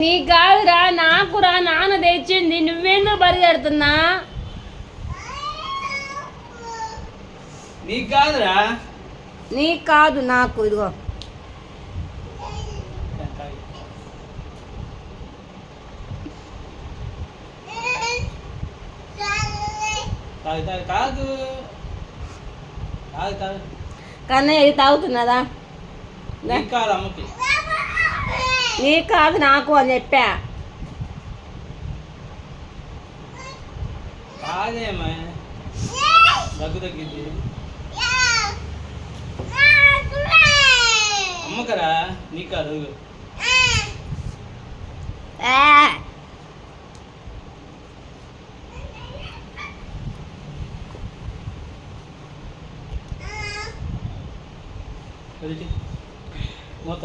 నీ కాదురా నాకురా నాన్న తెచ్చింది. నువ్వెందుకు పరిగెడుతున్నా? నీకు కాదురా నీకు కాదు నాకు ఇదిగో. తాగు తాగు తాగు. తాగు తాగు. కన్నయ్య ఇది తాగుతున్నదా? నీకు కాదు అమ్మకి. నీకు కాదు నాకు అని చెప్పా. అమ్మకరా నీకు కాదు. మూత.